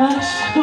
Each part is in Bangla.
আসো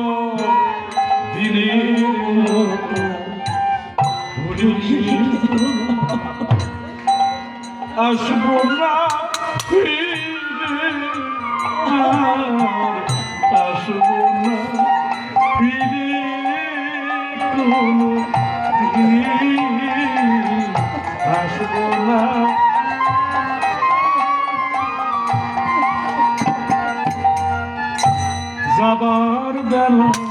আসব না আসব না ফিরে কোনো আসব না। যাবার বেলা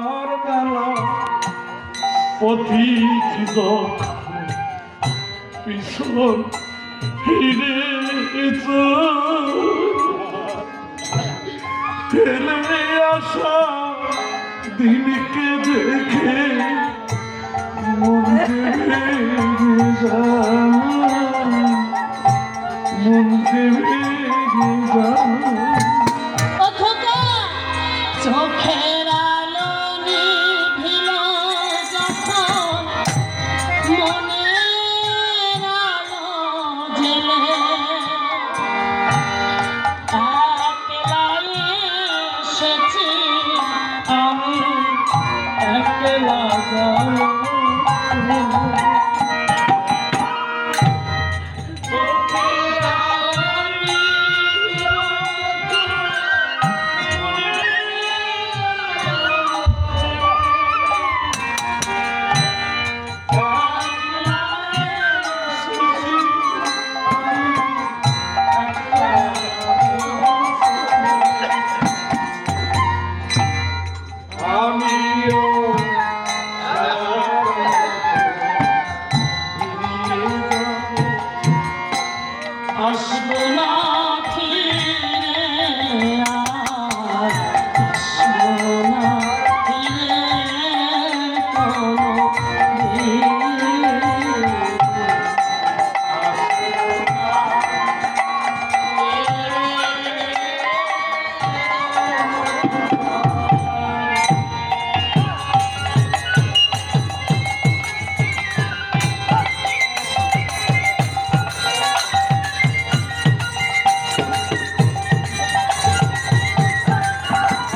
যখন পিছন ফিরে ফেলে আসা দিনকে দেখে মন যায়। আসব না